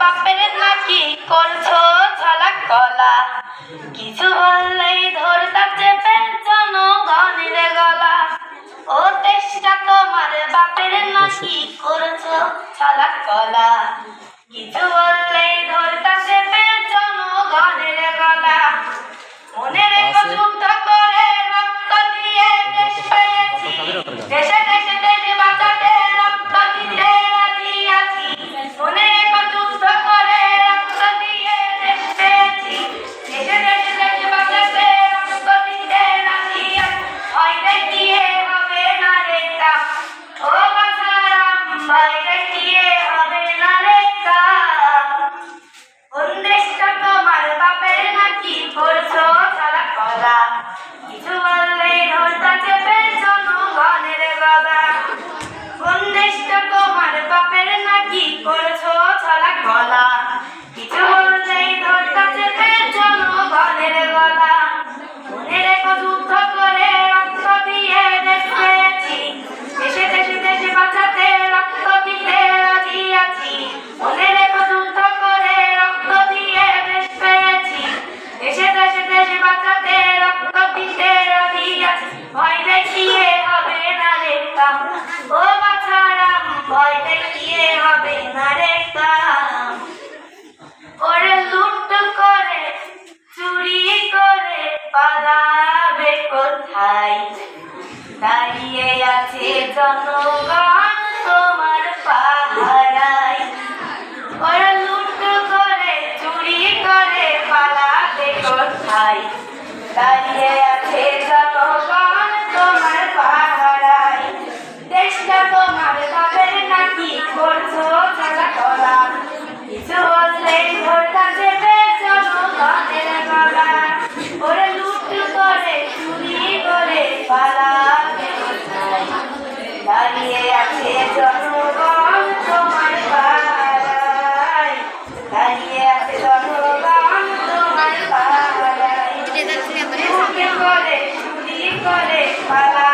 বাপের নাকি করছ ঝলা কলা। কিছু বললেই ধরতা চেপে জনগণের গলা। ও দেশটা তোমার বাপের নাকি করছ ঝলা কলা। কিছু বললেই ধরতা চেপে জনগণের গলা। মনে রেখো যুদ্ধ করে রক্ত দিয়ে দেশ পেয়েছি দেশের কি করছ? চলা কলা কিছু বললেই ধরতা চেপে জনগণের গলা। কোন দেশটা তোমার বাপের নাকি করছ চলা কলা সোনারে কাম করে চুরি করে কোথায়? দাঁড়িয়ে আছে জনগণ। para